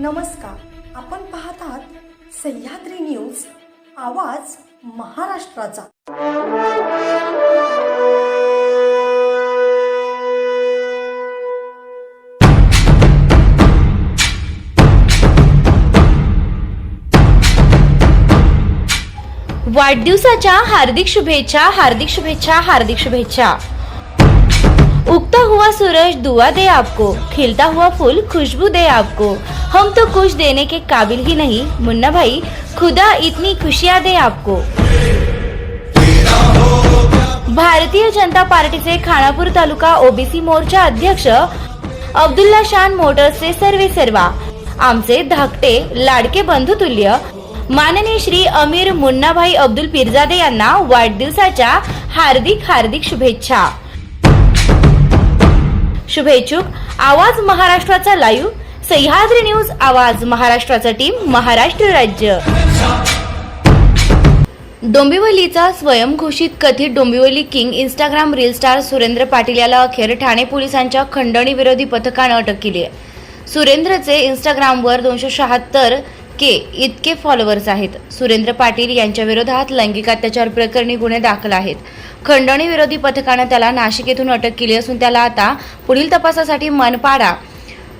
नमस्कार. आपण पाहत आहात सह्याद्री न्यूज आवाज महाराष्ट्राचा. वाढदिवसाच्या हार्दिक शुभेच्छा हार्दिक शुभेच्छा हार्दिक शुभेच्छा. उगता हुआ सूरज दुआ दे आपको खिलता हुआ फूल खुशबू दे आपको. हम तो कुछ देने के काबिल ही नहीं मुन्ना भाई खुदा इतनी खुशियाँ दे आपको। भारतीय जनता पार्टीचे खानापूर तालुका ओबीसी मोर्चा अध्यक्ष अब्दुल्ला शान मोटर्सचे सर्वे सर्वा। आमचे धाकटे लाडके बंधुतुल्य माननीय श्री अमीर मुन्नाभाई अब्दुल पिरजादे यांना वाढदिवसाच्या हार्दिक हार्दिक शुभेच्छा। शुभेच्छुक आवाज महाराष्ट्राचा लाईव्ह सह्याद्री न्यूज आवाज महाराष्ट्राचा टीम महाराष्ट्र राज्य. डोंबिवलीचा स्वयंघोषित कथित Dombivli king Instagram reel star Surendra Patil याला अखेर ठाणे पोलिसांच्या खंडणी विरोधी पथकानं अटक केली आहे. सुरेंद्रचे इंस्टाग्रामवर दोनशे शहात्तर के इतके फॉलोअर्स आहेत. सुरेंद्र पाटील यांच्या विरोधात लैंगिक अत्याचार प्रकरणी गुन्हे दाखल आहेत. खंडणी विरोधी पथकानं त्याला नाशिक येथून अटक केली असून त्याला आता पुढील तपासासाठी मनपाडा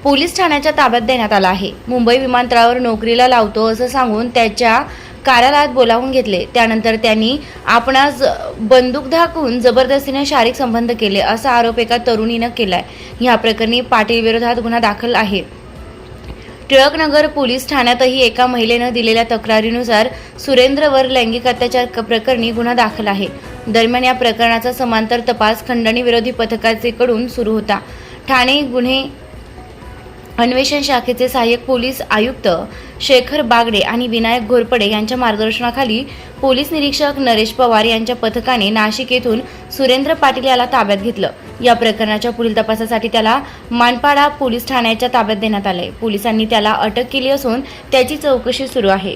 पोलीस ठाण्याच्या ताब्यात देण्यात आला आहे. मुंबई विमानतळावर नोकरीला लावतो असं सांगून त्याच्या कार्यालयात बोलावून घेतले. त्यानंतर त्यांनी आपणास बंदूक दाखवून जबरदस्तीने शारीरिक संबंध केले असा आरोप एका तरुणीनं केलाय. या प्रकरणी पाटील विरोधात गुन्हा दाखल आहे. टिळकनगर पोलीस ठाण्यातही एका महिलेनं दिलेल्या तक्रारीनुसार सुरेंद्रवर लैंगिक अत्याचार क- प्रकरणी गुन्हा दाखल आहे. दरम्यान या प्रकरणाचा समांतर तपास खंडणी विरोधी पथकाचे कडून सुरू होता. ठाणे गुन्हे अन्वेषण शाखेचे सहाय्यक पोलीस आयुक्त शेखर बागडे आणि विनायक घोरपडे यांच्या मार्गदर्शनाखाली पोलीस निरीक्षक नरेश पवार यांच्या पथकाने नाशिक येथून सुरेंद्र पाटील याला ताब्यात घेतलं. या प्रकरणाच्या पुढील तपासासाठी त्याला मानपाडा पोलीस ठाण्याच्या ताब्यात देण्यात आले पोलिसांनी त्याला अटक केली असून त्याची चौकशी सुरू आहे.